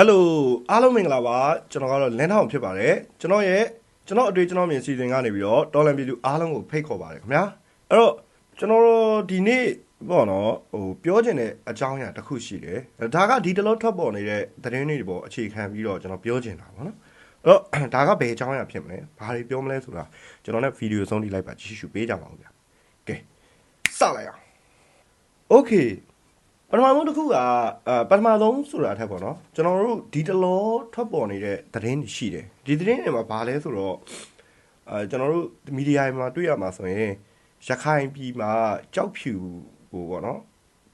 ဟယ်လိုအားလုံးမင်္ဂလာပါကျွန်တော်ကတော့လင်းထောင်ဖြစ်ပါတယ်ကျွန်တော်ရဲ့ကျွန်တော်အတွေ့ကျွန်တော်မြင်စီစဉ်ကနေပြီးတော့တော်လန်ပြည်သူအားလုံးကိုဖိတ်ခေါ်ပါတယ်ခင်ဗျာအဲ့တော့ကျွန်တော်တို့ဒီနေ့ပေါ့နော်ဟိုပြောချင်တဲ့အကြောင်းအရာတစ်ခုရှိတယ်ဒါကဒီတလို့ထွက်ပေါ်နေတဲ့သတင်းတွေပေါ့အခြေခံပြီးတော့ကျွန်တော်ပြောချင်တာပေါ့နော်အဲ့တော့ဒါကဘယ်အကြောင်းအရာဖြစ်မလဲဘာတွေပြောမလဲဆိုတာကျွန်တော်နဲ့ဗီဒီယိုဆုံးထိလိုက်ပါကြည့်ရှုပေးကြပါဦးဗျာကဲစလိုက်အောင် Okay ပထမဆုံးတစ်ခုကအဲပထမဆုံးဆိုတာအထက်ပေါ့နော်ကျွန်တော်တို့ဒီတလောထွက်ပေါ်နေတဲ့သတင်းတွေရှိတယ်ဒီသတင်းတွေမှာဘာလဲဆိုတော့အဲကျွန်တော်တို့မီဒီယာမှာတွေ့ရမှာဆိုရင်ရခိုင်ပြည်မှာကြောက်ဖြူဟိုပေါ့နော်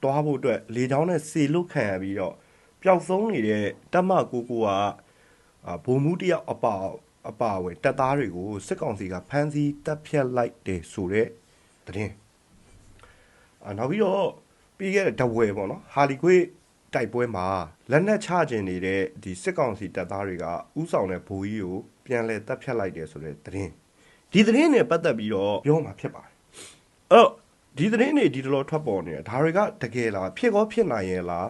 တွားဖို့အတွက်လေချောင်းနဲ့စေလွတ်ခံရပြီးတော့ပျောက်ဆုံးနေတဲ့တက်မကိုကိုကအာဘုံမှုတယောက်အပါအပါဝင်တက်သားတွေကိုစစ်ကောင်စီကဖမ်းဆီးတပ်ဖြတ်လိုက်တယ်ဆိုတဲ့သတင်းအာနောက်ပြီးတော့ ပြီးခဲ့တဲ့ဒဝဲပေါ့နော်ဟာလီခွေးတိုက်ပွဲမှာလက်နက်ချခြင်းနေတဲ့ဒီစစ်ကောင်စီတပ်သားတွေကဥဆောင်တဲ့ဘိုးကြီးကိုပြန်လဲတပ်ဖြတ်လိုက်တယ်ဆိုတဲ့သတင်းဒီသတင်းနဲ့ပတ်သက်ပြီးတော့ပြောမှာဖြစ်ပါတယ်အဲ့တော့ဒီသတင်းတွေဒီတလောထွက်ပေါ်နေတယ်ဒါတွေကတကယ်လားဖြစ်ကောဖြစ်နိုင်ရဲ့လား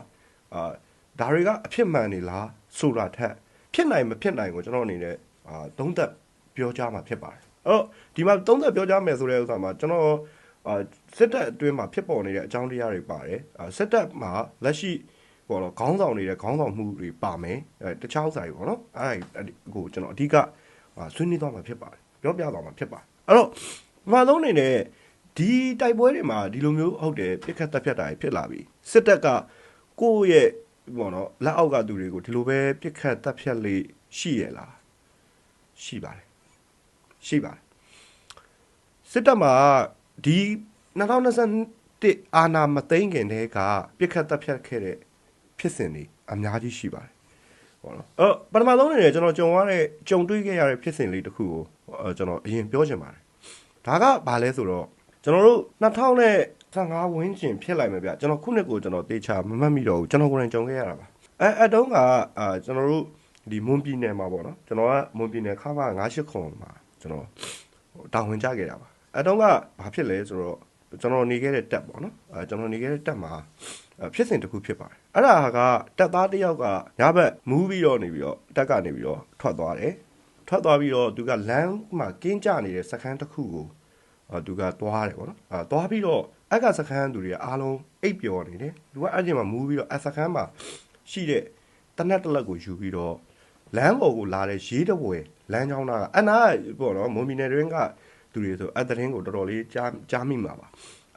အာဒါတွေကအဖြစ်မှန်နေလားဆိုတာထက်ဖြစ်နိုင်မဖြစ်နိုင်ကိုကျွန်တော်အနေနဲ့အာသုံးသက်ပြောကြားမှာဖြစ်ပါတယ်အဲ့တော့ဒီမှာသုံးသက်ပြောကြားမယ်ဆိုတဲ့ဥစ္စာမှာကျွန်တော်အာ စစ်တပ်အတွင်းမှာဖြစ်ပေါ်နေတဲ့အကြောင်းတရားတွေပါတယ်အာစစ်တပ်မှာလက်ရှိပေါ့နော်ခေါင်းဆောင်နေတဲ့ခေါင်းဆောင်မှုတွေပါမယ်အဲတခြားဥစ္စာတွေပေါ့နော်အဲ့ဒါကိုကျွန်တော်အဓိကအာဆွေးနွေးသွားမှာဖြစ်ပါတယ်ပြောပြသွားမှာဖြစ်ပါတယ်အဲ့တော့ပထမဆုံးအနေနဲ့ဒီတိုက်ပွဲတွေမှာဒီလိုမျိုးဟုတ်တယ်ပြစ်ခတ်တပ်ဖြတ်တာတွေဖြစ်လာပြီစစ်တပ်ကကိုယ့်ရဲ့ပေါ့နော်လက်အောက်ကသူတွေကိုဒီလိုပဲပြစ်ခတ်တပ်ဖြတ်လေးရှိရလားရှိပါတယ်ရှိပါတယ်စစ်တပ်မှာ ဒီ2021အာနာမသိမ့်ခင်တည်းကပြစ်ခတ်တပ်ဖြတ်ခဲ့တဲ့ဖြစ်စဉ်တွေအများကြီးရှိပါတယ်။ဟုတ်နော်။အဲ့ပထမဆုံးအနေနဲ့ကျွန်တော်ကြုံရတဲ့ကြုံတွေ့ခဲ့ရတဲ့ဖြစ်စဉ်လေးတစ်ခုကိုအဲကျွန်တော်အရင်ပြောချင်ပါတယ်။ဒါကဘာလဲဆိုတော့ကျွန်တော်တို့2015ဝန်းကျင်ဖြစ်လိုက်မယ်ဗျ။ကျွန်တော်ခုနှစ်ကိုကျွန်တော်တေချာမမှတ်မိတော့ဘူးကျွန်တော်ကိုယ်တိုင်ကြုံခဲ့ရတာပါ။အဲအတုံးကအာကျွန်တော်တို့ဒီမွန်ပြည်နယ်မှာပေါ့နော်။ကျွန်တော်ကမွန်ပြည်နယ်ခါမ98ခုမှာကျွန်တော်ဟိုတာဝန်ကြခဲ့တာပါ အဲတုန်းကဘာဖြစ်လဲဆိုတော့ကျွန်တော်နေခဲ့တဲ့တက်ပေါ့နော်အဲကျွန်တော်နေခဲ့တဲ့တက်မှာအဲဖြစ်စဉ်တစ်ခုဖြစ်ပါတယ်အဲ့ဒါကတက်သားတစ်ယောက်ကညဘက်မူးပြီးတော့နေပြီးတော့တက်ကနေပြီးတော့ထွက်သွားတယ်ထွက်သွားပြီးတော့သူကလမ်းမှာကင်းကြနေတဲ့စခန်းတစ်ခုကိုအဲသူကသွားတယ်ပေါ့နော်အဲသွားပြီးတော့အက်ကစခန်းသူတွေကအားလုံးအိပ်ပျော်နေတယ်သူကအဲ့ဒီမှာမူးပြီးတော့အစခန်းမှာရှိတဲ့တနက်တစ်လက်ကိုယူပြီးတော့လမ်းပေါ်ကိုလာတဲ့ရေးတပွဲလမ်းကြောင်းသားကအနာပေါ့နော်မွန်မီနယ်တွင်က သူတွေဆိုအသတင်းကိုတော်တော်လေးကြားကြားမိမှာပါ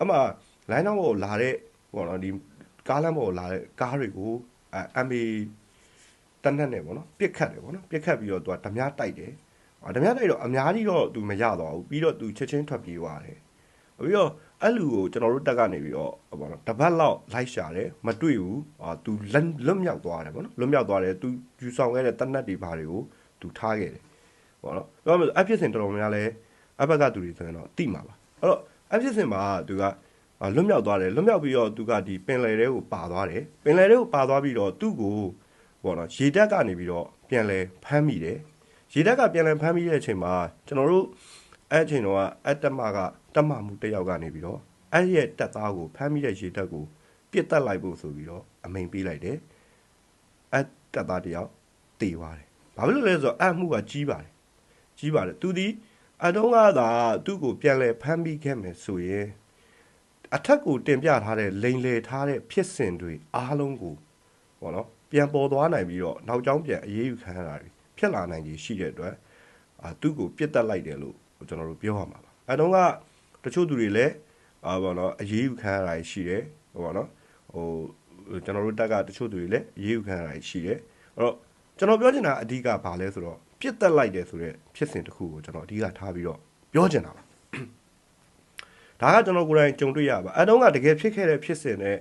အမှလမ်းကြောင်းပေါ်လာတဲ့ပေါ့နော်ဒီကားလမ်းပေါ်လာတဲ့ကားတွေကိုအမေတနက်နဲ့ပေါ့နော်ပြစ်ခတ်တယ်ပေါ့နော်ပြစ်ခတ်ပြီးတော့သူကဓမြတိုက်တယ်ဓမြတိုက်တော့အများကြီးတော့သူမရတော့ဘူးပြီးတော့သူချက်ချင်းထွက်ပြေးသွားတယ်ပြီးတော့အဲ့လူကိုကျွန်တော်တို့တက်ကနေပြီးတော့ပေါ့နော်တပတ်လောက်လိုက်ရှာတယ်မတွေ့ဘူးအာသူလွတ်မြောက်သွားတယ်ပေါ့နော်လွတ်မြောက်သွားတယ်သူယူဆောင်ခဲ့တဲ့တနက်တွေဘာတွေကိုသူထားခဲ့တယ်ပေါ့နော်ပြောမယ်ဆိုအဖြစ်စဉ်တော်တော်များလဲ အဘက်ကသူတွေဆိုရင်တော့တိမှာပါအဲ့တော့အဖြစ်စဉ်မှာသူကလွတ်မြောက်သွားတယ်လွတ်မြောက်ပြီးတော့သူကဒီပင်လယ်ထဲကိုပါသွားတယ်ပင်လယ်ထဲကိုပါသွားပြီးတော့သူ့ကိုပေါ့နော်ရေတက်ကနေပြီးတော့ပြန်လဲဖမ်းမိတယ်ရေတက်ကပြန်လဲဖမ်းမိတဲ့အချိန်မှာကျွန်တော်တို့အဲ့အချိန်တော့အတမကတမမှုတစ်ယောက်ကနေပြီးတော့အဲ့ရဲ့တက်သားကိုဖမ်းမိတဲ့ရေတက်ကိုပြစ်တက်လိုက်ဖို့ဆိုပြီးတော့အမိန်ပေးလိုက်တယ်အဲ့တက်သားတစ်ယောက်တေသွားတယ်ဘာဖြစ်လို့လဲဆိုတော့အဲ့မှုကကြီးပါတယ်ကြီးပါတယ်သူဒီ အတုံးကသာသူ့ကိုပြန်လဲဖမ်းမိခဲ့မယ်ဆိုရင်အထက်ကိုတင်ပြထားတဲ့လိန်လေထားတဲ့ဖြစ်စဉ်တွေအားလုံးကိုပေါ့နော်ပြန်ပေါ်သွားနိုင်ပြီးတော့နောက်ကျောင်းပြန်အေးအေးယူခံရတာတွေဖြစ်လာနိုင်ကြီးရှိတဲ့အတွက်အာသူ့ကိုပြစ်တက်လိုက်တယ်လို့ကျွန်တော်တို့ပြောရမှာပါအဲတုန်းကတချို့သူတွေလည်းအာဘောနော်အေးအေးယူခံရတာရှိတယ်ဟိုဘောနော်ဟိုကျွန်တော်တို့တက်ကတချို့သူတွေလည်းအေးအေးယူခံရတာရှိတယ်အဲ့တော့ကျွန်တော်ပြောချင်တာအဓိကဘာလဲဆိုတော့ ပြစ်တက်လိုက်တယ်ဆိုတော့ဖြစ်စဉ်တစ်ခုကိုကျွန်တော်အဓိကထားပြီးတော့ပြောချင်တာပါဒါကကျွန်တော်ကိုယ်တိုင်ကြုံတွေ့ရပါအဲတုန်းကတကယ်ဖြစ်ခဲ့တဲ့ဖြစ်စဉ်နဲ့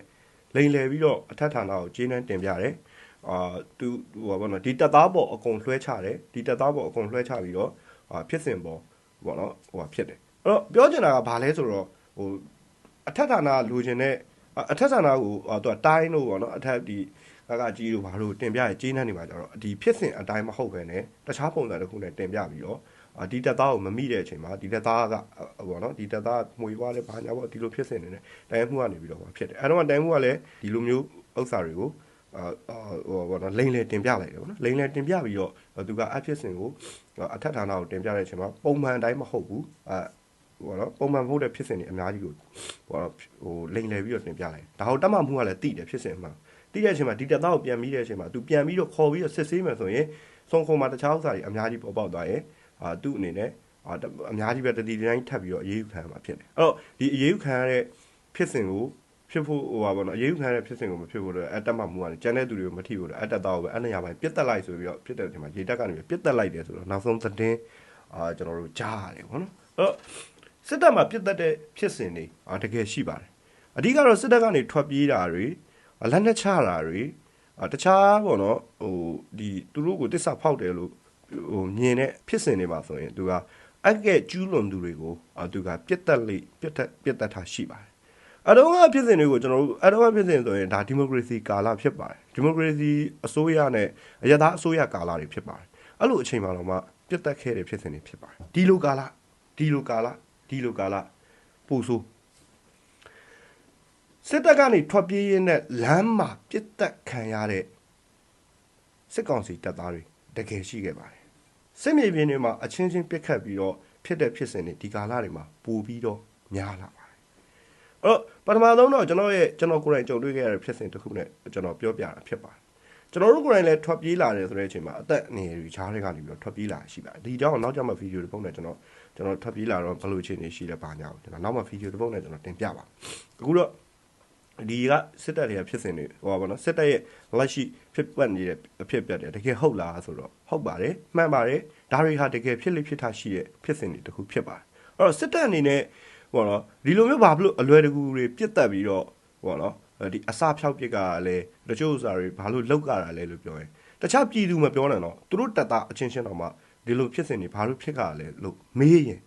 လိန်လည်ပြီးတော့အထက်ဌာနကိုဂျင်းနှန်းတင်ပြတယ်အာသူဟိုဘောနော်ဒီတက်သားပေါ်အကုန်လွှဲချတယ်ဒီတက်သားပေါ်အကုန်လွှဲချပြီးတော့အာဖြစ်စဉ်ပေါ်ဘောနော်ဟိုဟာဖြစ်တယ်အဲ့တော့ပြောချင်တာကဘာလဲဆိုတော့ဟိုအထက်ဌာနလိုချင်တဲ့အထက်ဌာနကိုသူကတိုင်းလို့ပေါ့နော်အထက်ဒီ ကကကြီးတို့ဘာလို့တင်ပြရကြီးနှန်းနေမှာကြတော့ဒီဖြစ်စဉ်အတိုင်းမဟုတ်ပဲねတခြားပုံစံတစ်ခုနဲ့တင်ပြပြီးတော့ဒီတက်သားကိုမမိတဲ့အချိန်မှာဒီတက်သားကဘောနော်ဒီတက်သားမှွေသွားတယ်ဘာညာပေါ့ဒီလိုဖြစ်စဉ်နေတယ်တိုင်မှုကနေပြီးတော့ဖြစ်တယ်အဲ့တော့တိုင်မှုကလည်းဒီလိုမျိုးဥစ္စာတွေကိုအာဟိုဘောနော်လိန်လေတင်ပြလိုက်တယ်ဗောနော်လိန်လေတင်ပြပြီးတော့သူကအဖြစ်စဉ်ကိုအထက်ဌာနကိုတင်ပြတဲ့အချိန်မှာပုံမှန်အတိုင်းမဟုတ်ဘူးအာဟိုနော်ပုံမှန်မဟုတ်တဲ့ဖြစ်စဉ်တွေအများကြီးကိုဟိုနော်ဟိုလိန်လေပြီးတော့တင်ပြလိုက်ဒါဟိုတက်မှမှုကလည်းတိတယ်ဖြစ်စဉ်မှာ တိတဲ့အချိန်မှာဒီတက်သားကိုပြန်ပြီးတဲ့အချိန်မှာသူပြန်ပြီးတော့ခေါ်ပြီးတော့စစ်ဆေးမယ်ဆိုရင်ဆုံးခုံမှာတခြားဥစ္စာတွေအများကြီးပေါ်ပေါက်သွားရင်အာသူ့အနေနဲ့အာအများကြီးပဲတတိတိုင်းထပ်ပြီးတော့အေးအေးခံရမှာဖြစ်တယ်အဲ့တော့ဒီအေးအေးခံရတဲ့ဖြစ်စဉ်ကိုဖြစ်ဖို့ဟိုပါဘောနော်အရေးယူခံရတဲ့ဖြစ်စဉ်ကိုမဖြစ်ဖို့တော့အတက်မှမှုကနေကျန်တဲ့သူတွေကိုမထိဖို့တော့အတက်သားကိုပဲအနည်းရပိုင်းပြစ်တက်လိုက်ဆိုပြီးတော့ဖြစ်တဲ့အချိန်မှာရေတက်ကနေပြစ်တက်လိုက်တယ်ဆိုတော့နောက်ဆုံးသတင်းအာကျွန်တော်တို့ကြားရတယ်ဘောနော်အဲ့တော့စစ်တပ်မှာပြစ်တက်တဲ့ဖြစ်စဉ်တွေအာတကယ်ရှိပါတယ်အဓိကတော့စစ်တပ်ကနေထွက်ပြေးတာတွေ လက်နက်ချတာတွေအာတခြားပေါ့နော်ဟိုဒီသူတို့ကိုတစ္ဆာဖောက်တယ်လို့ဟိုမြင်တဲ့ဖြစ်စဉ်တွေမှာဆိုရင်သူကအကဲ့ကျူးလွန်သူတွေကိုအာသူကပြစ်တက်လိပြစ်တက်ပြစ်တက်တာရှိပါတယ်အတော့ကဖြစ်စဉ်တွေကိုကျွန်တော်တို့အတော့ကဖြစ်စဉ်ဆိုရင်ဒါဒီမိုကရေစီကာလဖြစ်ပါတယ်ဒီမိုကရေစီအစိုးရနဲ့အရသာအစိုးရကာလတွေဖြစ်ပါတယ်အဲ့လိုအချိန်မှာတော့မှပြစ်တက်ခဲ့တဲ့ဖြစ်စဉ်တွေဖြစ်ပါတယ်ဒီလိုကာလဒီလိုကာလဒီလိုကာလပူဆိုး စစ်တပ်ကနေထွက်ပြေးရင်းနဲ့လမ်းမှာပြစ်တက်ခံရတဲ့စစ်ကောင်စီတပ်သားတွေတကယ်ရှိခဲ့ပါတယ်စစ်မြေပြင်တွေမှာအချင်းချင်းပြစ်ခတ်ပြီးတော့ဖြစ်တဲ့ဖြစ်စဉ်တွေဒီကာလတွေမှာပိုပြီးတော့များလာပါတယ်အဲ့တော့ပထမဆုံးတော့ကျွန်တော်ရဲ့ကျွန်တော်ကိုယ်တိုင်ကြုံတွေ့ခဲ့ရတဲ့ဖြစ်စဉ်တစ်ခုနဲ့ကျွန်တော်ပြောပြတာဖြစ်ပါတယ်ကျွန်တော်တို့ကိုယ်တိုင်လည်းထွက်ပြေးလာတယ်ဆိုတဲ့အချိန်မှာအသက်အနေရည်ချားတွေကနေပြီးတော့ထွက်ပြေးလာရှိပါတယ်ဒီကြောင့်နောက်ကျမှဗီဒီယိုတစ်ပုဒ်နဲ့ကျွန်တော်ကျွန်တော်ထွက်ပြေးလာတော့ဘယ်လိုအခြေအနေရှိလဲပါညာကိုကျွန်တော်နောက်မှဗီဒီယိုတစ်ပုဒ်နဲ့ကျွန်တော်တင်ပြပါအခုတော့ ဒီကစစ်တပ်တွေကဖြစ်စဉ်တွေဟောပါတော့စစ်တပ်ရဲ့လက်ရှိဖြစ်ပတ်နေတဲ့အဖြစ်ပြတ်တယ်တကယ်ဟုတ်လားဆိုတော့ဟုတ်ပါတယ်မှန်ပါတယ်ဒါတွေဟာတကယ်ဖြစ်လိဖြစ်တာရှိတဲ့ဖြစ်စဉ်တွေတခုဖြစ်ပါတယ်အဲ့တော့စစ်တပ်အနေနဲ့ဟောနော်ဒီလိုမျိုးဘာဖြစ်လို့အလွယ်တကူတွေပြစ်တက်ပြီးတော့ဟောနော်ဒီအစဖြောက်ပစ်ကလည်းတချို့ဥစ္စာတွေဘာလို့လောက်ကြတာလဲလို့ပြောရင်တခြားပြည်သူမပြောနိုင်တော့သူတို့တက်တာအချင်းချင်းတော့မှဒီလိုဖြစ်စဉ်တွေဘာလို့ဖြစ်ကြလဲလို့မေးရင်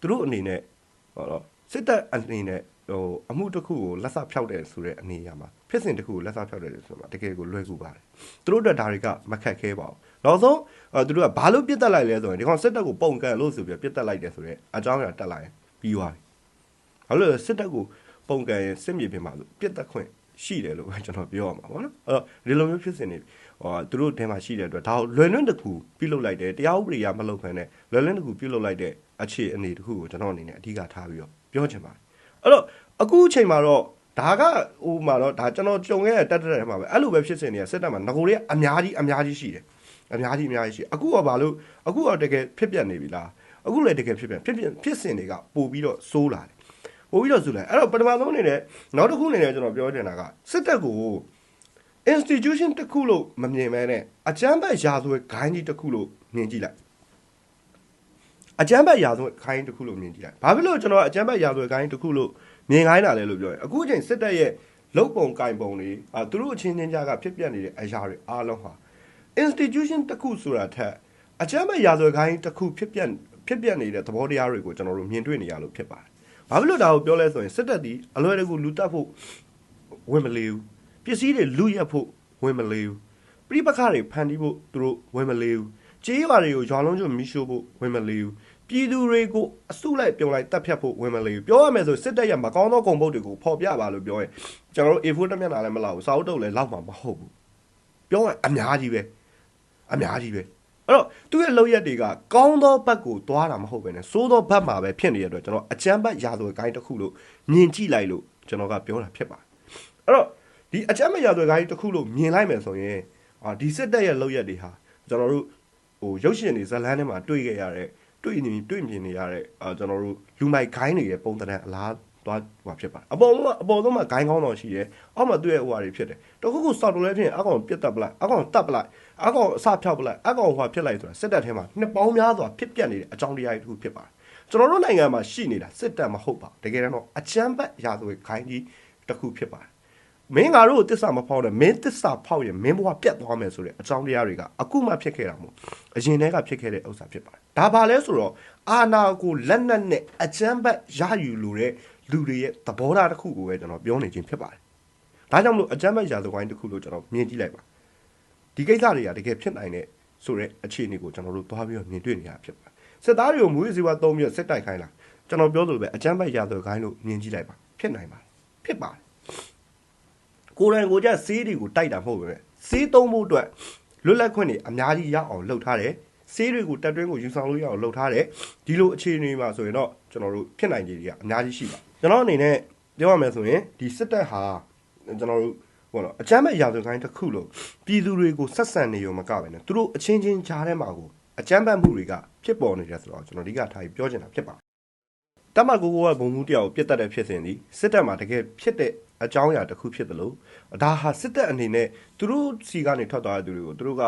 သူတို့အနေနဲ့ဟောနော်စစ်တပ်အနေနဲ့ ဟိုအမှုတစ်ခုကိုလက်စဖြောက်တယ်ဆိုတဲ့အနေအရာမှာဖြစ်စဉ်တစ်ခုကိုလက်စဖြောက်တယ်ဆိုတော့တကယ်ကိုလွယ်ကူပါတယ်သူတို့အတွက်ဒါတွေကမခက်ခဲပါဘူးနောက်ဆုံးသူတို့ကဘာလို့ပြစ်တက်လိုက်လဲဆိုရင်ဒီကောင်စစ်တပ်ကိုပုံကန်လို့ဆိုပြီးပြစ်တက်လိုက်တယ်ဆိုတော့အကြောင်းအရာတက်လိုက်ရင်ပြီးသွားပြီဘာလို့လဲစစ်တပ်ကိုပုံကန်ရင်စစ်မြေပြင်မှာပြစ်တက်ခွင့်ရှိတယ်လို့ကျွန်တော်ပြောရမှာပေါ့နော်အဲ့တော့ဒီလိုမျိုးဖြစ်စဉ်တွေဟောသူတို့ထဲမှာရှိတဲ့အတွက်ဒါကိုလွယ်လွန်းတစ်ခုပြုလုပ်လိုက်တယ်တရားဥပဒေကမလုပ်ဖ ೇನೆ လွယ်လွန်းတစ်ခုပြုလုပ်လိုက်တဲ့အခြေအနေတစ်ခုကိုကျွန်တော်အနေနဲ့အဓိကထားပြီးတော့ပြောချင်ပါတယ် အဲ့တော့အခုအချိန်မှာတော့ဒါကဟိုမှာတော့ဒါကျွန်တော်ကြုံခဲ့တဲ့တက်တက်ထဲမှာပဲအဲ့လိုပဲဖြစ်စဉ်တွေကစစ်တပ်မှာငကိုတွေကအများကြီးအများကြီးရှိတယ်အများကြီးအများကြီးရှိအခုကဘာလို့အခုကတကယ်ဖြစ်ပြနေပြီလားအခုလည်းတကယ်ဖြစ်ပြဖြစ်ဖြစ်စဉ်တွေကပို့ပြီးတော့စိုးလာတယ်ပို့ပြီးတော့စိုးလာအဲ့တော့ပထမဆုံးအနေနဲ့နောက်တစ်ခုအနေနဲ့ကျွန်တော်ပြောချင်တာကစစ်တပ်ကို institution တစ်ခုလို့မမြင်မဲနဲ့အကြမ်းဖက်ရာဇဝတ်ဂိုင်းကြီးတစ်ခုလို့မြင်ကြည့်လိုက် အကြမ်းဖက်ရာဇဝတ်ဂိုင်းတစ်ခုလို့မြင်ကြည့်လိုက်ဘာဖြစ်လို့ကျွန်တော်အကြမ်းဖက်ရာဇဝတ်ဂိုင်းတစ်ခုလို့မြင်ခိုင်းတာလဲလို့ပြောရင်အခုချိန်စစ်တပ်ရဲ့လုတ်ပုံကင်ပုံတွေအာသူတို့အချင်းချင်းကြားကဖြစ်ပျက်နေတဲ့အရာတွေအားလုံးဟာ institution တစ်ခုဆိုတာထက်အကြမ်းဖက်ရာဇဝတ်ဂိုင်းတစ်ခုဖြစ်ပျက်ဖြစ်ပျက်နေတဲ့သဘောတရားတွေကိုကျွန်တော်တို့မြင်တွေ့နေရလို့ဖြစ်ပါတယ်။ဘာဖြစ်လို့ဒါကိုပြောလဲဆိုရင်စစ်တပ်ဒီအလွယ်တကူလူတက်ဖို့ဝင်မလေးဘူး။ပစ္စည်းတွေလူရက်ဖို့ဝင်မလေးဘူး။ပြိပခါတွေဖန်တီးဖို့သူတို့ဝင်မလေးဘူး။ကြေးရွာတွေကိုရွာလုံးကျွတ်မီးရှို့ဖို့ဝင်မလေးဘူး။ ပြည်သူတွေကိုအစုလိုက်ပြုံလိုက်တပ်ဖြတ်ဖို့ဝင်မလေးဘူးပြောရမယ်ဆိုစစ်တပ်ရဲ့မကောင်းသောဂုဏ်ပုတ်တွေကိုဖော်ပြပါလို့ပြောရင်ကျွန်တော်တို့ A4 တက်မျက်နှာလည်းမလောက်ဘူးစာအုပ်တုပ်လည်းလောက်မှာမဟုတ်ဘူးပြောရင်အများကြီးပဲအများကြီးပဲအဲ့တော့သူ့ရဲ့လောက်ရက်တွေကကောင်းသောဘက်ကိုသွားတာမဟုတ်ပဲねစိုးသောဘက်မှာပဲဖြစ်နေတဲ့အတွက်ကျွန်တော်အကြမ်းဖက်ရာဇဝတ်ကိုင်းတစ်ခုလို့မြင်ကြည့်လိုက်လို့ကျွန်တော်ကပြောတာဖြစ်ပါတယ်အဲ့တော့ဒီအကြမ်းဖက်ရာဇဝတ်ကိုင်းတစ်ခုလို့မြင်လိုက်မယ်ဆိုရင်အာဒီစစ်တပ်ရဲ့လောက်ရက်တွေဟာကျွန်တော်တို့ဟိုရုပ်ရှင်တွေဇာတ်လမ်းထဲမှာတွေ့ခဲ့ရတဲ့ တွေ့နေတွေ့မြင်နေရတဲ့အာကျွန်တော်တို့လူမိုက်ခိုင်းတွေရဲ့ပုံသဏ္ဍာန်အလားသွားဟိုဖြစ်ပါတယ်အပေါ်ဆုံးအပေါ်ဆုံးမှာဂိုင်းကောင်းတော်ရှိတယ်အောက်မှာသူ့ရဲ့ဟိုဟာတွေဖြစ်တယ်တခုခုစောက်တော်လဲဖြစ်ရင်အကောင်ပြတ်တက်ပလိုက်အကောင်တက်ပလိုက်အကောင်အစဖြောက်ပလိုက်အကောင်ဟိုဖြစ်လိုက်ဆိုတာစစ်တပ်ထဲမှာနှစ်ပေါင်းများစွာဖြစ်ပြနေတဲ့အကြောင်းတရားတွေတခုဖြစ်ပါတယ်ကျွန်တော်တို့နိုင်ငံမှာရှိနေတာစစ်တပ်မဟုတ်ပါတကယ်တော့အချမ်းဘတ်ရာဇဝတ်ခိုင်းကြီးတခုဖြစ်ပါတယ် မင်းငါတို့ကိုတစ္ဆာမဖောက်နဲ့မင်းတစ္ဆာဖောက်ရင်မင်းဘဝပြတ်သွားမယ်ဆိုတဲ့အကြောင်းတရားတွေကအခုမှဖြစ်ခဲ့တာမို့အရင်တည်းကဖြစ်ခဲ့တဲ့ဥစ္စာဖြစ်ပါတယ်ဒါပါလဲဆိုတော့အာနာကိုလက်နက်နဲ့အချမ်းဘတ်ရယူလို့တဲ့လူတွေရဲ့သဘောထားတစ်ခုကိုပဲကျွန်တော်ပြောနေခြင်းဖြစ်ပါတယ်ဒါကြောင့်မလို့အချမ်းဘတ်ရာဇဝိုင်းတစ်ခုလို့ကျွန်တော်မြင်ကြည့်လိုက်ပါဒီကိစ္စတွေကတကယ်ဖြစ်နိုင်တဲ့ဆိုတဲ့အခြေအနေကိုကျွန်တော်တို့သွားပြီးတော့မြင်တွေ့နေရဖြစ်ပါတယ်စစ်သားတွေကိုမွေးစီဝါသုံးပြီးစစ်တိုက်ခိုင်းလာကျွန်တော်ပြောသလိုပဲအချမ်းဘတ်ရာဇဝိုင်းလို့မြင်ကြည့်လိုက်ပါဖြစ်နိုင်ပါတယ်ဖြစ်ပါတယ် ကိုယ်တိုင်ကိုယ်ကျဆေးတွေကိုတိုက်တာမဟုတ်ပဲဆေးသုံးဖို့အတွက်လွတ်လပ်ခွင့်တွေအများကြီးရအောင်လုပ်ထားတယ်ဆေးတွေကိုတက်တွင်းကိုယူဆောင်လို့ရအောင်လုပ်ထားတယ်ဒီလိုအခြေအနေမှာဆိုရင်တော့ကျွန်တော်တို့ဖြစ်နိုင်ခြေတွေကအများကြီးရှိပါကျွန်တော်အနေနဲ့ပြောရမယ်ဆိုရင်ဒီစစ်တပ်ဟာကျွန်တော်တို့ဘောနော်အကြမ်းမဲ့ရာဇဝတ်ကိုင်းတစ်ခုလို့ပြည်သူတွေကိုဆက်ဆံနေရုံမကပဲနဲ့သူတို့အချင်းချင်းကြားထဲမှာကိုအကြမ်းဖက်မှုတွေကဖြစ်ပေါ်နေတယ်ဆိုတော့ကျွန်တော်အဓိကထားပြီးပြောချင်တာဖြစ်ပါတယ်တမကိုကိုကဘုံမှုတရားကိုပြစ်တတ်တဲ့ဖြစ်စဉ်ဒီစစ်တပ်မှာတကယ်ဖြစ်တဲ့ အကြောင်းအရာတစ်ခုဖြစ်တယ်လို့ဒါဟာစစ်တပ်အနေနဲ့သူတို့စီကနေထွက်သွားတဲ့သူတွေကိုသူတို့က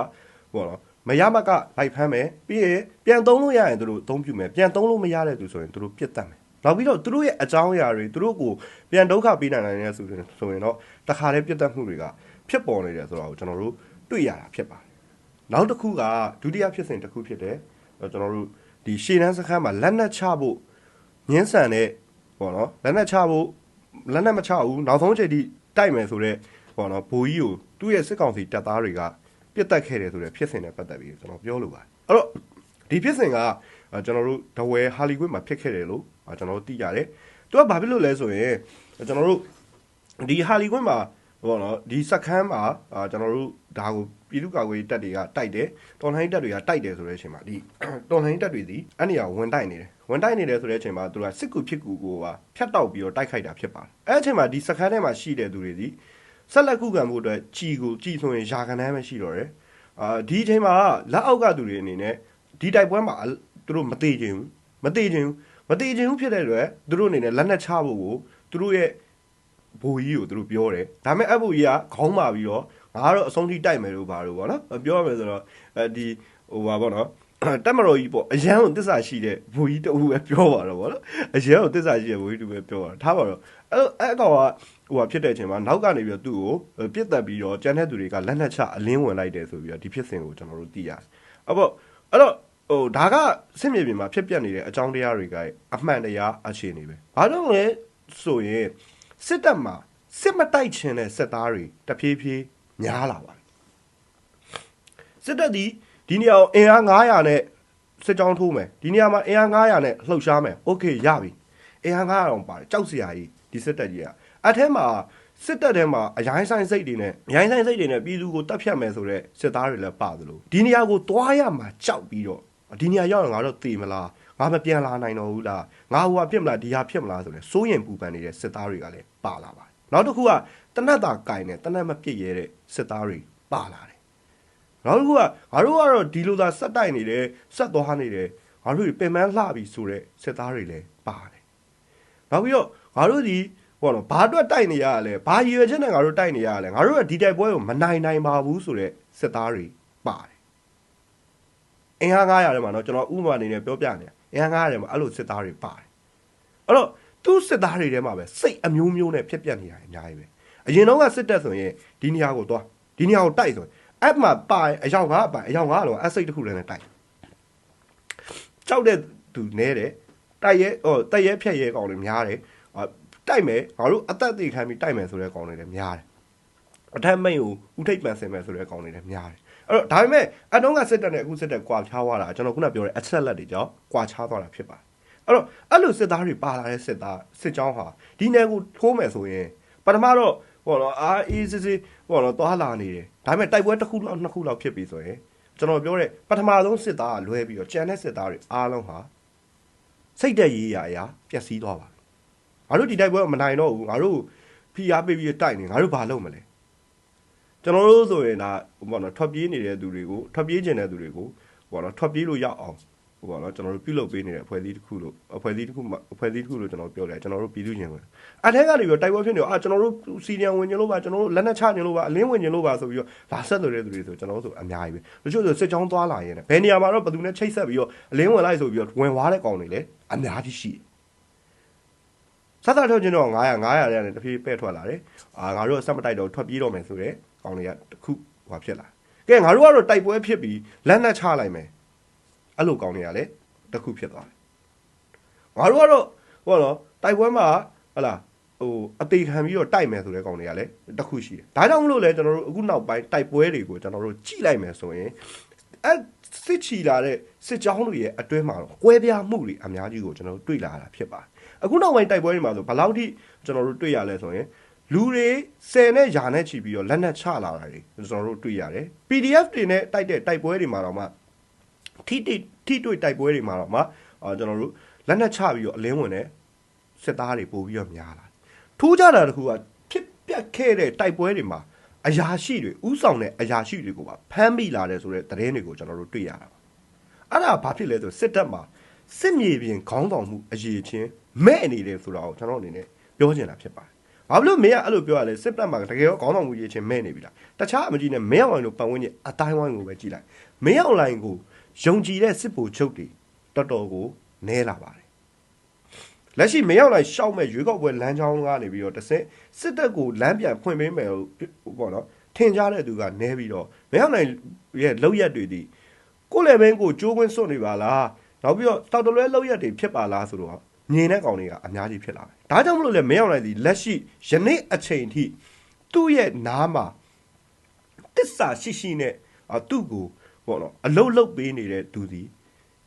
ဘောနော်မရမကလိုက်ဖမ်းမယ်ပြီးရင်ပြန်သုံးလို့ရရင်သူတို့အသုံးပြုမယ်ပြန်သုံးလို့မရတဲ့သူဆိုရင်သူတို့ပြစ်တတ်မယ်နောက်ပြီးတော့သူတို့ရဲ့အကြောင်းအရာတွေသူတို့ကိုပြန်ဒုက္ခပေးနိုင်တဲ့ဆိုရင်ဆိုရင်တော့တခါတည်းပြစ်တတ်မှုတွေကဖြစ်ပေါ်နေတယ်ဆိုတော့ကျွန်တော်တို့တွေ့ရတာဖြစ်ပါတယ်နောက်တစ်ခုကဒုတိယဖြစ်စဉ်တစ်ခုဖြစ်တယ်ကျွန်တော်တို့ဒီရှေ့တန်းစခန်းမှာလက်နက်ချဖို့ညှင်းဆန်တဲ့ပေါ့နော်လက်နက်ချဖို့ လက်နက်မချဘူးနောက်ဆုံးချိန်ထိတိုက်မယ်ဆိုတော့ပေါ့နော်ဘိုးကြီးကိုသူ့ရဲ့စစ်ကောင်စီတပ်သားတွေကပြစ်တက်ခဲ့တယ်ဆိုတဲ့ဖြစ်စဉ်နဲ့ပတ်သက်ပြီးကျွန်တော်ပြောလိုပါတယ်အဲ့တော့ဒီဖြစ်စဉ်ကကျွန်တော်တို့ဒဝဲဟာလီကွင်းမှာဖြစ်ခဲ့တယ်လို့ကျွန်တော်တို့သိရတယ်သူကဘာဖြစ်လို့လဲဆိုရင်ကျွန်တော်တို့ဒီဟာလီကွင်းမှာ ဘောနော်ဒီစက်ခန်းမှာအာကျွန်တော်တို့ဒါကိုပြည်သူ့ကာကွယ်ရေးတပ်တွေကတိုက်တယ်တော်လှန်ရေးတပ်တွေကတိုက်တယ်ဆိုတဲ့အချိန်မှာဒီတော်လှန်ရေးတပ်တွေဒီအဲ့နေရာဝင်တိုက်နေတယ်ဝင်တိုက်နေတယ်ဆိုတဲ့အချိန်မှာသူကစစ်ကူဖြစ်ကူကိုပါဖြတ်တောက်ပြီးတော့တိုက်ခိုက်တာဖြစ်ပါတယ်အဲ့အချိန်မှာဒီစက်ခန်းထဲမှာရှိတဲ့သူတွေဒီဆက်လက်ခုခံမှုအတွက်ကြည်ကိုကြည်ဆိုရင်ယာကန်တန်းပဲရှိတော့တယ်အာဒီအချိန်မှာလက်အောက်ကသူတွေအနေနဲ့ဒီတိုက်ပွဲမှာသူတို့မသေးချင်ဘူးမသေးချင်ဘူးမသေးချင်ဘူးဖြစ်တဲ့အတွက်သူတို့အနေနဲ့လက်နက်ချဖို့ကိုသူတို့ရဲ့ ဘိုးကြီးကိုသူတို့ပြောတယ်ဒါပေမဲ့အဘိုးကြီးကခေါင်းမာပြီးတော့ငါကတော့အဆုံးထိတိုက်မယ်လို့ပါလို့ပေါ့နော်ပြောရမယ်ဆိုတော့အဲဒီဟိုပါပေါ့နော်တက်မတော်ကြီးပေါ့အရန်ကိုတစ္ဆာရှိတဲ့ဘိုးကြီးတူပဲပြောပါတော့ဗောနော်အရန်ကိုတစ္ဆာရှိတဲ့ဘိုးကြီးတူပဲပြောပါတော့ထားပါတော့အဲ့အဲ့ကောင်ကဟိုဟာဖြစ်တဲ့အချိန်မှာနောက်ကနေပြီးတော့သူ့ကိုပြစ်တက်ပြီးတော့ကျန်တဲ့သူတွေကလက်နက်ချအလင်းဝင်လိုက်တယ်ဆိုပြီးတော့ဒီဖြစ်စဉ်ကိုကျွန်တော်တို့သိရတယ်အပေါ့အဲ့တော့ဟိုဒါကစစ်မြေပြင်မှာဖြစ်ပျက်နေတဲ့အကြောင်းတရားတွေကအမှန်တရားအခြေအနေပဲဘာလို့လဲဆိုရင် စစ်တပ်မှာစစ်မတိုက်ချင်တဲ့စစ်သားတွေတဖြည်းဖြည်းများလာပါတယ်စစ်တပ်ဒီဒီနေရာကိုအင်အား900နဲ့စစ်ကြောင်းထိုးမယ်ဒီနေရာမှာအင်အား900နဲ့လှုပ်ရှားမယ်โอเคရပြီအင်အား900တော့ပါတယ်ကြောက်စရာကြီးဒီစစ်တပ်ကြီးကအထက်မှာစစ်တပ်ထဲမှာအရိုင်းဆိုင်စိတ်တွေနဲ့အရိုင်းဆိုင်စိတ်တွေနဲ့ပြည်သူကိုတပ်ဖြတ်မယ်ဆိုတော့စစ်သားတွေလည်းပါသလိုဒီနေရာကိုတွားရမှာကြောက်ပြီးတော့ဒီနေရာရောက်ရင်ငါတော့တေမလား ငါမပြန်လာနိုင်တော့ဘူးလားငါဟိုဟာဖြစ်မလားဒီဟာဖြစ်မလားဆိုလဲစိုးရင်ပူပန်နေတဲ့စစ်သားတွေကလည်းပါလာပါတယ်နောက်တစ်ခုကတနတ်တာကင်နဲ့တနတ်မပြစ်ရဲတဲ့စစ်သားတွေပါလာတယ်နောက်တစ်ခုကငါတို့ကတော့ဒီလိုသာစက်တိုက်နေတယ်စက်သွားနေတယ်ငါတို့ပင်ပန်းလှပြီဆိုတဲ့စစ်သားတွေလည်းပါတယ်နောက်ပြီးတော့ငါတို့ဒီဟောတော့ဘာအတွက်တိုက်နေရရလဲဘာရည်ရွယ်ချက်နဲ့ငါတို့တိုက်နေရရလဲငါတို့ကဒီတိုက်ပွဲကိုမနိုင်နိုင်ပါဘူးဆိုတဲ့စစ်သားတွေပါတယ်အင်အား900ထဲမှာတော့ကျွန်တော်ဥပမာအနေနဲ့ပြောပြနေအ င်အား900ထဲမှာအဲ့လိုစစ်သားတွေပါတယ်အဲ့တော့သူ့စစ်သားတွေထဲမှာပဲစိတ်အမျိုးမျိုးနဲ့ဖြစ်ပျက်နေတာအများကြီးပဲအရင်တော့ကစစ်တပ်ဆိုရင်ဒီနေရာကိုသွားဒီနေရာကိုတိုက်ဆိုရင်အဲ့မှာပါအယောက်ငါအပိုင်အယောက်ငါလောအစိတ်တစ်ခုလည်းနဲ့တိုက်ကြောက်တဲ့သူနဲတယ်တိုက်ရဲဟိုတိုက်ရဲဖြက်ရဲကောင်တွေများတယ်တိုက်မယ်ငါတို့အသက်သေးခံပြီးတိုက်မယ်ဆိုတဲ့ကောင်တွေလည်းများတယ်အထက်မိတ်ကိုဥထိတ်ပန်ဆင်မယ်ဆိုတဲ့ကောင်တွေလည်းများတယ် အဲ့တော့ဒါပေမဲ့အတုံးကစစ်တပ်နဲ့အခုစစ်တပ်ကွာခြားသွားတာကျွန်တော်ခုနပြောတဲ့အချက်လက်တွေကြောင့်ကွာခြားသွားတာဖြစ်ပါတယ်အဲ့တော့အဲ့လိုစစ်သားတွေပါလာတဲ့စစ်သားစစ်ကြောင်းဟာဒီနယ်ကိုထိုးမယ်ဆိုရင်ပထမတော့ဟောတော့အာအေးစစ်စစ်ဟောတော့သွားလာနေတယ်ဒါပေမဲ့တိုက်ပွဲတစ်ခုလောက်နှစ်ခုလောက်ဖြစ်ပြီဆိုရင်ကျွန်တော်ပြောတဲ့ပထမဆုံးစစ်သားကလွဲပြီးတော့ကြံတဲ့စစ်သားတွေအားလုံးဟာစိတ်တက်ရေးရာရာပျက်စီးသွားပါငါတို့ဒီတိုက်ပွဲမနိုင်တော့ဘူးငါတို့ဖိအားပေးပြီးတိုက်နေငါတို့ဘာလုပ်မလဲ ကျွန်တော်တို့ဆိုရင်ဒါဟိုပေါ့နော်ထွက်ပြေးနေတဲ့သူတွေကိုထွက်ပြေးကျင်တဲ့သူတွေကိုဟိုပေါ့နော်ထွက်ပြေးလို့ရအောင်ဟိုပေါ့နော်ကျွန်တော်တို့ပြုလုပ်ပေးနေတဲ့အဖွဲ့အစည်းတစ်ခုလို့အဖွဲ့အစည်းတစ်ခုအဖွဲ့အစည်းတစ်ခုလို့ကျွန်တော်ပြောတယ်ကျွန်တော်တို့ပြည်သူ့ညင်ဝင်အထက်ကနေပြီးတော့တိုက်ပွဲဖြစ်နေတော့အာကျွန်တော်တို့စီနီယံဝင်ကျင်လို့ပါကျွန်တော်တို့လက်နက်ချကျင်လို့ပါအလင်းဝင်ကျင်လို့ပါဆိုပြီးတော့လာဆက်လို့တဲ့သူတွေဆိုကျွန်တော်တို့ဆိုအများကြီးပဲတချို့ဆိုစစ်ကြောင်းသွားလာရင်ဘယ်နေရာမှာတော့ဘယ်သူနဲ့ချိတ်ဆက်ပြီးတော့အလင်းဝင်လိုက်ဆိုပြီးတော့ဝင်သွားတဲ့ကောင်တွေလည်းအများကြီးရှိတယ်ဆက်တာထုတ်ခြင်းတော့900 900တဲ့ကနေတဖြည်းပဲ့ထွက်လာတယ်အာငါတို့စက်မတိုက်တော့ထွက်ပြေးတော့မယ်ဆိုတော့ ကောင်တွေကတခုဟိုဖြစ်လာကဲငါတို့ကတော့တိုက်ပွဲဖြစ်ပြီးလက်နက်ချလိုက်မယ်အဲ့လိုကောင်တွေကလည်းတခုဖြစ်သွားတယ်ငါတို့ကတော့ဟောတော့တိုက်ပွဲမှာဟလာဟိုအသေးခံပြီးတော့တိုက်မယ်ဆိုတဲ့ကောင်တွေကလည်းတခုရှိတယ်ဒါကြောင့်မလို့လဲကျွန်တော်တို့အခုနောက်ပိုင်းတိုက်ပွဲတွေကိုကျွန်တော်တို့ကြည့်လိုက်မယ်ဆိုရင်အဲစစ်ချီလာတဲ့စစ်ကြောင်းတွေရဲ့အတွင်းမှာတော့ကွဲပြားမှုတွေအများကြီးကိုကျွန်တော်တို့တွေ့လာတာဖြစ်ပါတယ်အခုနောက်ပိုင်းတိုက်ပွဲတွေမှာဆိုဘယ်လောက်ထိကျွန်တော်တို့တွေ့ရလဲဆိုရင် လူတွေဆယ်နဲ့ယာနဲ့ချီပြီးတော့လက်နက်ချလာတာတွေကျွန်တော်တို့တွေ့ရတယ် PDF တွေနဲ့တိုက်တဲ့တိုက်ပွဲတွေမှာတော့မှထိတိထိတွေ့တိုက်ပွဲတွေမှာတော့မှအာကျွန်တော်တို့လက်နက်ချပြီးတော့အလင်းဝင်တဲ့စစ်သားတွေပို့ပြီးတော့များလာတယ်ထူးခြားတာတစ်ခုကဖြစ်ပျက်ခဲ့တဲ့တိုက်ပွဲတွေမှာအရာရှိတွေဥဆောင်တဲ့အရာရှိတွေကိုပါဖမ်းမိလာတယ်ဆိုတဲ့သတင်းတွေကိုကျွန်တော်တို့တွေ့ရတာပါအဲ့ဒါဘာဖြစ်လဲဆိုစစ်တပ်မှာစစ်မြေပြင်ခေါင်းဆောင်မှုအရေးချင်းမဲ့နေတယ်ဆိုတာကိုကျွန်တော်အနေနဲ့ပြောချင်တာဖြစ်ပါတယ် ဘာဖြစ်လို့မင်းကအဲ့လိုပြောရလဲစစ်တပ်မှာတကယ်ရောခေါင်းဆောင်မှုရေးချင်းမဲ့နေပြီလားတခြားအမကြီးနဲ့မင်းအောင်လိုပတ်ဝန်းကျင်အတိုင်းဝိုင်းကိုပဲကြည့်လိုက်မင်းအောင်လိုင်းကိုယုံကြည်တဲ့စစ်ဗိုလ်ချုပ်တွေတော်တော်ကိုနဲလာပါတယ်လက်ရှိမင်းအောင်လိုင်းရှောက်မဲ့ရွေးကောက်ပွဲလမ်းကြောင်းကနေပြီးတော့တစ်စက်စစ်တပ်ကိုလမ်းပြန်ဖွင့်ပေးမယ်လို့ပေါ့နော်ထင်ကြတဲ့သူကနဲပြီးတော့မင်းအောင်လိုင်းရဲ့လောက်ရက်တွေဒီကိုယ်လည်းဘင်းကိုကြိုးကွင်းစွန့်နေပါလားနောက်ပြီးတော့တောက်တလွဲလောက်ရက်တွေဖြစ်ပါလားဆိုတော့ မြင်တဲ့ကောင်တွေကအများကြီးဖြစ်လာတယ်ဒါကြောင့်မလို့လဲမင်းအောင်လိုင်းဒီလက်ရှိယနေ့အချိန်ထိသူ့ရဲ့နားမှာတစ္ဆာရှိရှိနဲ့အာသူ့ကိုပေါ့နော်အလုတ်လုတ်ပေးနေတဲ့သူစီ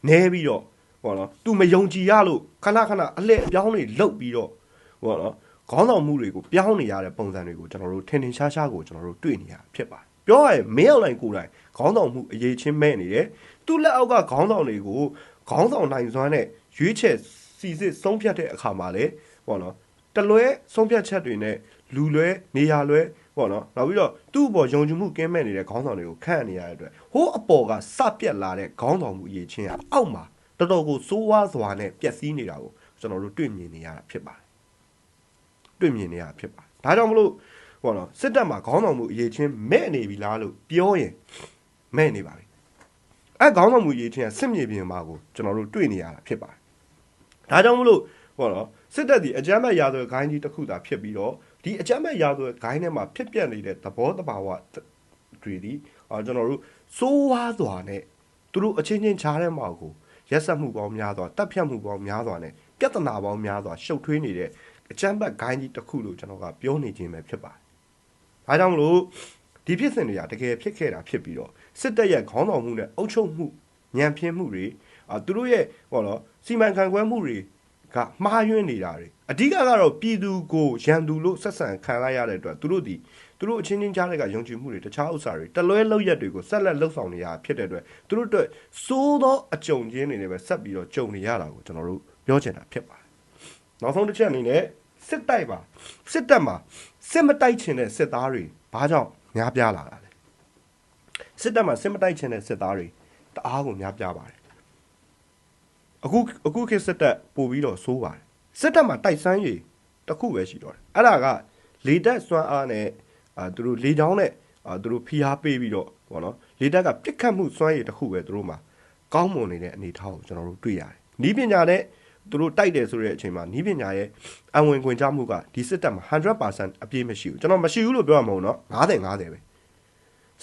နဲပြီးတော့ပေါ့နော်သူမယုံကြည်ရလို့ခဏခဏအလှည့်အပြောင်းတွေလုတ်ပြီးတော့ပေါ့နော်ခေါင်းဆောင်မှုတွေကိုပြောင်းနေရတဲ့ပုံစံတွေကိုကျွန်တော်တို့ထင်ထင်ရှားရှားကိုကျွန်တော်တို့တွေ့နေရဖြစ်ပါတယ်ပြောရရင်မင်းအောင်လိုင်းကိုယ်တိုင်ခေါင်းဆောင်မှုအရေးချင်းမဲ့နေတယ်သူ့လက်အောက်ကခေါင်းဆောင်တွေကိုခေါင်းဆောင်နိုင်စွမ်းနဲ့ရွေးချယ် စီစစ်ဆုံးဖြတ်တဲ့အခါမှာလေပေါ့နော်တလွဲဆုံးဖြတ်ချက်တွေနဲ့လူလွဲနေရာလွဲပေါ့နော်နောက်ပြီးတော့သူ့အပေါ်ယုံကြည်မှုကင်းမဲ့နေတဲ့ခေါင်းဆောင်တွေကိုခန့်နေရတဲ့အတွက်ဟိုးအပေါ်ကစပြက်လာတဲ့ခေါင်းဆောင်မှုအရေးချင်းကအောက်မှာတော်တော်ကိုစိုးဝါးစွာနဲ့ပျက်စီးနေတာကိုကျွန်တော်တို့တွေ့မြင်နေရတာဖြစ်ပါတယ်တွေ့မြင်နေရတာဖြစ်ပါတယ်ဒါကြောင့်မလို့ပေါ့နော်စစ်တပ်မှာခေါင်းဆောင်မှုအရေးချင်းမဲ့နေပြီလားလို့ပြောရင်မဲ့နေပါပြီအဲခေါင်းဆောင်မှုအရေးချင်းကစစ်မြေပြင်မှာကိုကျွန်တော်တို့တွေ့နေရတာဖြစ်ပါတယ် ဒါကြောင့်မလို့ပေါ့နော်စစ်တပ်ဒီအကြမ်းဖက်ရာဇဝတ်ဂိုင်းကြီးတစ်ခုသာဖြစ်ပြီးတော့ဒီအကြမ်းဖက်ရာဇဝတ်ဂိုင်းထဲမှာဖြစ်ပျက်နေတဲ့သဘောတဘာဝတွေဒီအာကျွန်တော်တို့စိုးဝါးစွာနဲ့သူတို့အချင်းချင်းချားထဲမှာကိုရက်ဆက်မှုပေါင်းများစွာတပ်ဖြတ်မှုပေါင်းများစွာနဲ့ပြဿနာပေါင်းများစွာရှုပ်ထွေးနေတဲ့အကြမ်းဖက်ဂိုင်းကြီးတစ်ခုလို့ကျွန်တော်ကပြောနေခြင်းပဲဖြစ်ပါတယ်။ဒါကြောင့်မလို့ဒီဖြစ်စဉ်တွေကတကယ်ဖြစ်ခဲ့တာဖြစ်ပြီးတော့စစ်တပ်ရဲ့ခေါင်းဆောင်မှုနဲ့အုပ်ချုပ်မှုညံပြင်းမှုတွေအာ သူတို့ရဲ့ဟောတော့စီမံခန့်ခွဲမှုတွေကမှားယွင်းနေတာတွေအဓိကကတော့ပြည်သူကိုရန်သူလို့ဆက်ဆံခံရရတဲ့အတွက်သူတို့ဒီသူတို့အချင်းချင်းကြားတဲ့ကယုံကြည်မှုတွေတခြားဥစ္စာတွေတလွဲလောက်ရက်တွေကိုဆက်လက်လှုပ်ဆောင်နေရဖြစ်တဲ့အတွက်သူတို့အတွက်စိုးသောအကြုံချင်းတွေနဲ့ပဲဆက်ပြီးတော့ကြုံနေရတာကိုကျွန်တော်တို့ပြောချင်တာဖြစ်ပါတယ်နောက်ဆုံးတစ်ချက်အနေနဲ့စစ်တိုက်ပါစစ်တပ်မှာစစ်မတိုက်ချင်တဲ့စစ်သားတွေဘာကြောင့်များပြားလာတာလဲစစ်တပ်မှာစစ်မတိုက်ချင်တဲ့စစ်သားတွေတအားကိုများပြားပါတယ် အခုအခုခေတ်စစ်တပ်ပို့ပြီးတော့စိုးပါတယ်စစ်တပ်မှာတိုက်ဆန်းရည်တစ်ခုပဲရှိတော့တယ်အဲ့ဒါကလေတပ်စွမ်းအားနဲ့အာသူတို့လေချောင်းနဲ့အာသူတို့ဖိအားပေးပြီးတော့ဗောနော်လေတပ်ကပြစ်ခတ်မှုစွမ်းရည်တစ်ခုပဲသူတို့မှာကောင်းမွန်နေတဲ့အနေအထားကိုကျွန်တော်တို့တွေ့ရတယ်နီးပညာနဲ့သူတို့တိုက်တယ်ဆိုတဲ့အချိန်မှာနီးပညာရဲ့အဝင်ခွင်ကြမှုကဒီစစ်တပ်မှာ100%အပြည့်မရှိဘူးကျွန်တော်မရှိဘူးလို့ပြောရမှာမဟုတ်နော်90 90ပဲ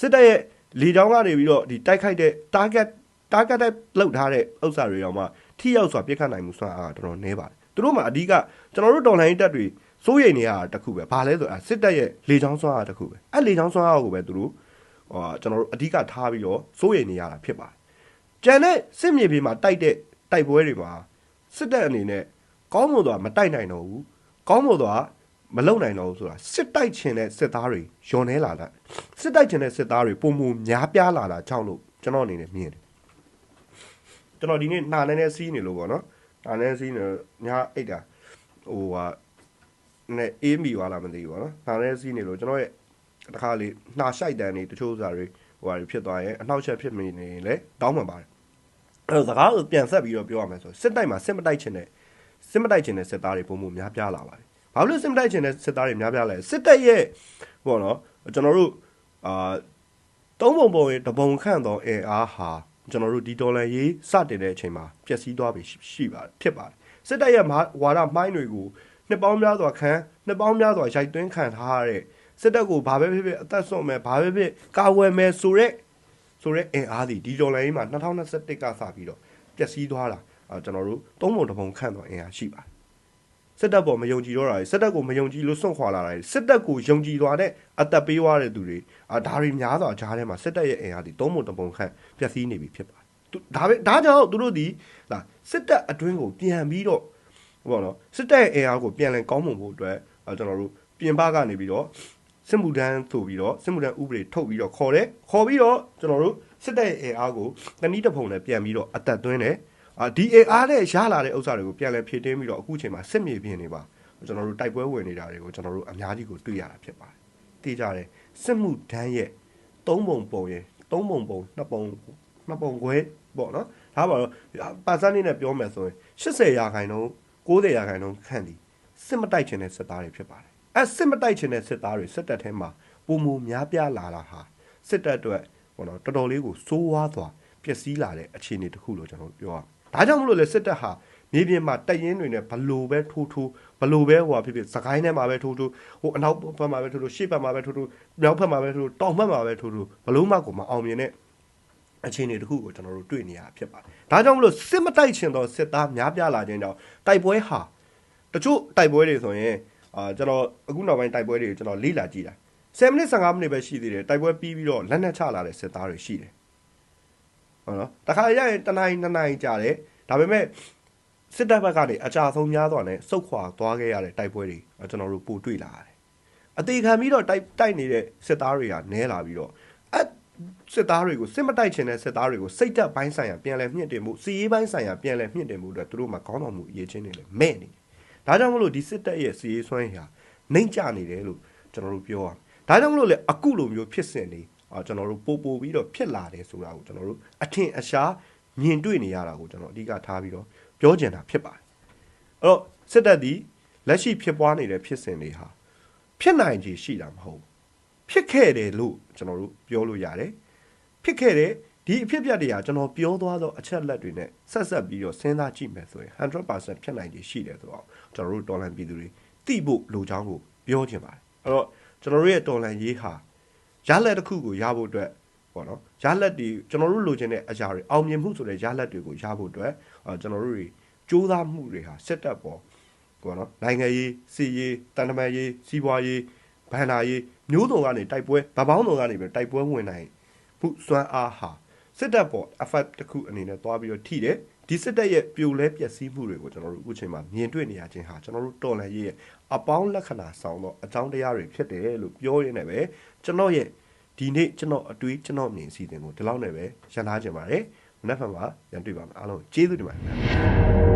စစ်တပ်ရဲ့လေချောင်းကနေပြီးတော့ဒီတိုက်ခိုက်တဲ့ target target လောက်ထားတဲ့ဥစ္စာတွေရောမှ ထိရောက်စွာပြစ်ခတ်နိုင်မှုစွမ်းအားကတော်တော်နည်းပါတယ်သူတို့မှာအဓိကကျွန်တော်တို့တော်လိုင်းတက်တွေစိုးရိမ်နေရတာတခုပဲဘာလဲဆိုတော့စစ်တပ်ရဲ့လေချောင်းစွမ်းအားတခုပဲအဲ့လေချောင်းစွမ်းအားကိုပဲသူတို့ဟောကျွန်တော်တို့အဓိကထားပြီးတော့စိုးရိမ်နေရတာဖြစ်ပါတယ်ကျန်တဲ့စစ်မြေပြင်မှာတိုက်တဲ့တိုက်ပွဲတွေမှာစစ်တပ်အနေနဲ့ကောင်းမွန်စွာမတိုက်နိုင်တော့ဘူးကောင်းမွန်စွာမလုံနိုင်တော့ဘူးဆိုတာစစ်တိုက်ချင်တဲ့စစ်သားတွေယွန်နေလာတာစစ်တိုက်ချင်တဲ့စစ်သားတွေပုံမများပြားလာတာကြောင့်လို့ကျွန်တော်အနေနဲ့မြင်တယ် ကျွန်တော်ဒီနေ့နှာနေနေစီးနေလို့ပေါ့နော်နှာနေစီးနေညာအိတ်တာဟိုဟာနဲ့အေးမီသွားလားမသိဘူးပေါ့နော်နှာနေစီးနေလို့ကျွန်တော်ရဲ့တခါလေနှာရှိုက်တန်နေတချို့စားတွေဟိုဟာတွေဖြစ်သွားရင်အနှောက်အယှက်ဖြစ်နေနေလေတောင်းမှန်ပါတယ်အဲ့တော့စကားကိုပြန်ဆက်ပြီးတော့ပြောရမယ်ဆိုစစ်တိုက်မှာစစ်မတိုက်ချင်တဲ့စစ်မတိုက်ချင်တဲ့စစ်သားတွေပုံမှုများပြားလာပါတယ်။ဘာလို့စစ်မတိုက်ချင်တဲ့စစ်သားတွေများပြားလဲစစ်တပ်ရဲ့ဘောနော်ကျွန်တော်တို့အာသုံးပုံပုံရဲ့တပုံခန့်သောအင်အားဟာ ကျွန်တော်တို့ဒီဒေါ်လာရေးစတင်တဲ့အချိန်မှာပျက်စီးသွားပြီရှိပါတယ်ဖြစ်ပါတယ်စစ်တပ်ရဲ့ဝါဒမိုင်းတွေကိုနှစ်ပေါင်းများစွာခံနှစ်ပေါင်းများစွာရိုက်သွင်းခံထားရတဲ့စစ်တပ်ကိုဘာပဲဖြစ်ဖြစ်အသက်ဆုံးမယ်ဘာပဲဖြစ်ကာဝယ်မယ်ဆိုရက်ဆိုတော့အင်အားဒီဒီဒေါ်လာကြီးမှာ2021ကစပြီးတော့ပျက်စီးသွားတာကျွန်တော်တို့သုံးပုံတစ်ပုံခန့်တော့အင်အားရှိပါတယ် စစ်တပ်ပေါ်မယုံကြည်တော့တာစစ်တပ်ကိုမယုံကြည်လို့စွန့်ခွာလာတာစစ်တပ်ကိုယုံကြည်သွားတဲ့အသက်ပေးသွားတဲ့သူတွေအာဒါတွေများစွာကြားထဲမှာစစ်တပ်ရဲ့အင်အားဒီသုံးပုံတစ်ပုံခန့်ပျက်စီးနေပြီဖြစ်ပါတယ်ဒါပဲဒါကြောင့်သူတို့ဒီလာစစ်တပ်အတွင်းကိုပြန်ပြီးတော့ဟိုပေါ့နော်စစ်တပ်ရဲ့အင်အားကိုပြန်လည်ကောင်းမွန်ဖို့အတွက်ကျွန်တော်တို့ပြင်ပကနေပြီးတော့စစ်မှုထမ်းဆိုပြီးတော့စစ်မှုထမ်းဥပဒေထုတ်ပြီးတော့ခေါ်တယ်ခေါ်ပြီးတော့ကျွန်တော်တို့စစ်တပ်ရဲ့အင်အားကိုတနည်းတစ်ပုံနဲ့ပြန်ပြီးတော့အသက်သွင်းတယ်အာ ဒီအင်အားနဲ့ရလာတဲ့ဥစ္စာတွေကိုပြန်လည်ဖြည့်တင်းပြီးတော့အခုချိန်မှာစစ်မြေပြင်တွေပါကျွန်တော်တို့တိုက်ပွဲဝင်နေတာတွေကိုကျွန်တော်တို့အများကြီးကိုတွေ့ရတာဖြစ်ပါတယ်သိကြတယ်စစ်မှုထမ်းရဲ့သုံးပုံပုံရဲ့သုံးပုံပုံနှစ်ပုံနှစ်ပုံခွဲပေါ့နော်ဒါပါတော့ပါစန်းနေနဲ့ပြောမယ်ဆိုရင်80ရာခိုင်နှုန်း90ရာခိုင်နှုန်းခန့်ဒီစစ်မတိုက်ချင်တဲ့စစ်သားတွေဖြစ်ပါတယ်အဲစစ်မတိုက်ချင်တဲ့စစ်သားတွေစစ်တပ်ထဲမှာပုံမူများပြားလာတာဟာစစ်တပ်အတွက်ပေါ့နော်တော်တော်လေးကိုစိုးဝါးသွားပျက်စီးလာတဲ့အခြေအနေတစ်ခုလို့ကျွန်တော်ပြောရအောင် ဒါကြောင့်မလို့လေစစ်တပ်ဟာမြေပြင်မှာတိုက်ရင်တွေနဲ့ဘလို့ပဲထိုးထိုးဘလို့ပဲဟိုဟာဖြစ်ဖြစ်စကိုင်းထဲမှာပဲထိုးထိုးဟိုအနောက်ဘက်မှာပဲထိုးထိုးရှေ့ဘက်မှာပဲထိုးထိုးမြောက်ဘက်မှာပဲထိုးထိုးတောင်ဘက်မှာပဲထိုးထိုးဘလို့မှကိုမအောင်မြင်တဲ့အခြေအနေတစ်ခုကိုကျွန်တော်တို့တွေ့နေရဖြစ်ပါတယ်။ဒါကြောင့်မလို့စစ်မတိုက်ချင်တော့စစ်သားများပြားလာခြင်းကြောင့်တိုက်ပွဲဟာတချို့တိုက်ပွဲတွေဆိုရင်အာကျွန်တော်အခုနောက်ပိုင်းတိုက်ပွဲတွေကိုကျွန်တော်လေ့လာကြည့်တာ10မိနစ်15မိနစ်ပဲရှိသေးတယ်တိုက်ပွဲပြီးပြီးတော့လက်နက်ချလာတဲ့စစ်သားတွေရှိတယ်။ ဟုတ်နော်။တခါရရင်တနိုင်နှစ်နိုင်ကြာတယ်ဒါပေမဲ့စစ်တပ်ဘက်ကနေအကြဆုံးများသွားတယ်စုတ်ခွာသွားခဲ့ရတဲ့တိုက်ပွဲတွေကျွန်တော်တို့ပို့တွေ့လာရတယ်။အသေးခံပြီးတော့တိုက်တိုက်နေတဲ့စစ်သားတွေကနဲလာပြီးတော့အစစ်သားတွေကိုစစ်မတိုက်ချင်တဲ့စစ်သားတွေကိုစိတ်တက်ပိုင်းဆိုင်ရာပြန်လဲမြင့်တင်မှုစီရေးပိုင်းဆိုင်ရာပြန်လဲမြင့်တင်မှုအတွက်သူတို့မှာခေါင်းဆောင်မှုအရေးချင်းတွေလည်းမဲ့နေတယ်။ဒါကြောင့်မလို့ဒီစစ်တပ်ရဲ့စီရေးစွမ်းရည်ဟာနှိမ့်ကျနေတယ်လို့ကျွန်တော်တို့ပြောရအောင်။ဒါကြောင့်မလို့လေအခုလိုမျိုးဖြစ်စဉ်တွေအာ ကျွန်တော်တို့ပို့ပို့ပြီးတော့ဖြစ်လာတယ်ဆိုတာကိုကျွန်တော်တို့အထင်အရှားမြင်တွေ့နေရတာကိုကျွန်တော်အဓိကထားပြီးတော့ပြောကျင်တာဖြစ်ပါတယ်။အဲ့တော့စစ်တပ်ဒီလက်ရှိဖြစ်ပွားနေတဲ့ဖြစ်စဉ်တွေဟာဖြစ်နိုင်ခြေရှိတာမဟုတ်ဘူး။ဖြစ်ခဲ့တယ်လို့ကျွန်တော်တို့ပြောလို့ရတယ်။ဖြစ်ခဲ့တဲ့ဒီအဖြစ်အပျက်တွေဟာကျွန်တော်ပြောသွားသောအချက်လက်တွေနဲ့ဆက်ဆက်ပြီးတော့စဉ်းစားကြည့်မယ်ဆိုရင်100%ဖြစ်နိုင်ခြေရှိတယ်ဆိုတော့ကျွန်တော်တို့တော်လန်ပြည်သူတွေသိဖို့လိုချောင်းကိုပြောချင်ပါတယ်။အဲ့တော့ကျွန်တော်တို့ရဲ့တော်လန်ရေးဟာ ရလက်တစ်ခုကိုရဖို့အတွက်ပေါ့နော်ရလက်တွေကျွန်တော်တို့လိုချင်တဲ့အရာတွေအောင်မြင်မှုဆိုတဲ့ရလက်တွေကိုရဖို့အတွက်အာကျွန်တော်တို့တွေစူးစမ်းမှုတွေဟာစစ်တပ်ပေါ်ပေါ့နော်နိုင်ငံရေးစီရေးတန်တမာရေးစီးပွားရေးဘဏ္ဍာရေးမျိုးစုံကနေတိုက်ပွဲဗပောင်းစုံကနေပဲတိုက်ပွဲဝင်နိုင်မှုစွမ်းအားဟာစစ်တပ်ပေါ် effect တစ်ခုအနေနဲ့တွားပြီးတော့ထိတယ် ဒီစစ်တပ်ရဲ့ပြိုလဲပျက်စီးမှုတွေကိုကျွန်တော်တို့အခုချိန်မှာမြင်တွေ့နေရခြင်းဟာကျွန်တော်တို့တော်လှန်ရေးရဲ့အပေါင်းလက္ခဏာဆောင်သောအကြောင်းတရားတွေဖြစ်တယ်လို့ပြောရင်းနဲ့ပဲကျွန်တော်ရဲ့ဒီနေ့ကျွန်တော်အတွေးကျွန်တော်မြင်စီစဉ်ကိုဒီလောက်နဲ့ပဲရန်ထားကြပါတယ်မနက်ဖြန်မှာပြန်တွေ့ပါမယ်အားလုံးကျေးဇူးတင်ပါတယ်